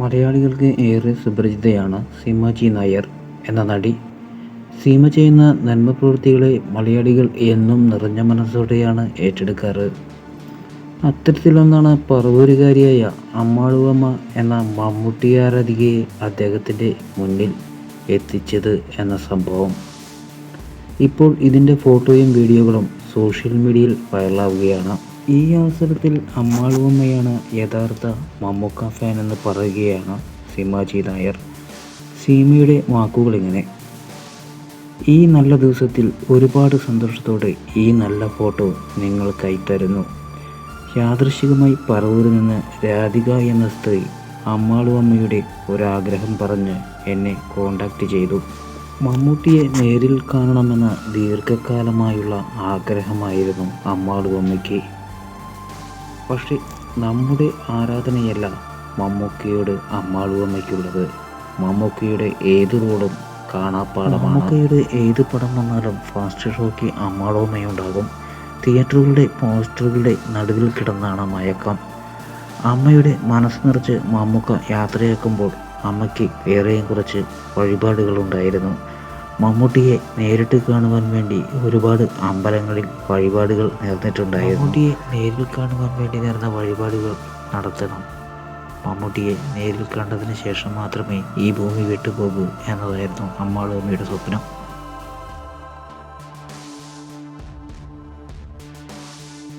മലയാളികൾക്ക് ഏറെ സുപരിചിതയാണ് സീമാജി നായർ എന്ന നടി. സീമ ചെയ്യുന്ന നന്മ പ്രവൃത്തികളെ മലയാളികൾ എന്നും നിറഞ്ഞ മനസ്സോടെയാണ് ഏറ്റെടുക്കാറ്. അത്തരത്തിലൊന്നാണ് പറവൂരുകാരിയായ അമ്മാളുവമ്മ എന്ന മമ്മൂട്ടി ആരാധികയെ അദ്ദേഹത്തിന്റെ മുന്നിൽ എത്തിച്ചത് എന്ന സംഭവം. ഇപ്പോൾ ഇതിന്റെ ഫോട്ടോയും വീഡിയോകളും സോഷ്യൽ മീഡിയയിൽ വൈറലാവുകയാണ്. ഈ അവസരത്തിൽ അമ്മാളുവമ്മയാണ് യഥാർത്ഥ മമ്മൂക്ക ഫാൻ എന്ന് പറയുകയാണ് സീമാജി നായർ. സീമയുടെ വാക്കുകൾ ഇങ്ങനെ ഈ നല്ല ദിവസത്തിൽ ഒരുപാട് സന്തോഷത്തോടെ ഈ നല്ല ഫോട്ടോ നിങ്ങൾ തരുന്നു യാദൃശികമായി പറവൂരിൽ നിന്ന് രാധിക എന്ന സ്ത്രീ അമ്മാളുവമ്മയുടെ ഒരാഗ്രഹം പറഞ്ഞ് എന്നെ കോണ്ടാക്ട് ചെയ്തു. മമ്മൂട്ടിയെ നേരിൽ കാണണമെന്ന ദീർഘകാലമായുള്ള ആഗ്രഹമായിരുന്നു അമ്മാളുവമ്മയ്ക്ക് പക്ഷേ നമ്മുടെ ആരാധനയല്ല മമ്മൂക്കയോട് അമ്മാളുവമ്മയ്ക്കുള്ളത് മമ്മൂക്കയുടെ ഏത് റോളും കാണാപ്പാടമാണ്. മമ്മൂക്കയുടെ ഏത് പടം വന്നാലും ഫാസ്റ്റ് ഷോയ്ക്ക് അമ്മാളുവമ്മയുണ്ടാകും തിയേറ്ററുകളുടെ പോസ്റ്ററുകളുടെ നടുവിൽ കിടന്നാണ് മയക്കം. അമ്മയുടെ മനസ്സ് നിറച്ച് മമ്മൂക്ക യാത്രയാക്കുമ്പോൾ അമ്മയ്ക്ക് വേറെയും കുറച്ച് വഴിപാടുകളുണ്ടായിരുന്നു. മമ്മൂട്ടിയെ നേരിട്ട് കാണുവാൻ വേണ്ടി ഒരുപാട് അമ്പലങ്ങളിൽ വഴിപാടുകൾ നേർന്നിട്ടുണ്ടായിരുന്നു. മമ്മൂട്ടിയെ നേരിൽ കാണുവാൻ വേണ്ടി നേർന്ന വഴിപാടുകൾ നടത്തണം. മമ്മൂട്ടിയെ നേരിൽ കണ്ടതിന് ശേഷം മാത്രമേ ഈ ഭൂമി വിട്ടുപോകൂ എന്നതായിരുന്നു അമ്മാളുമ്മയുടെ സ്വപ്നം.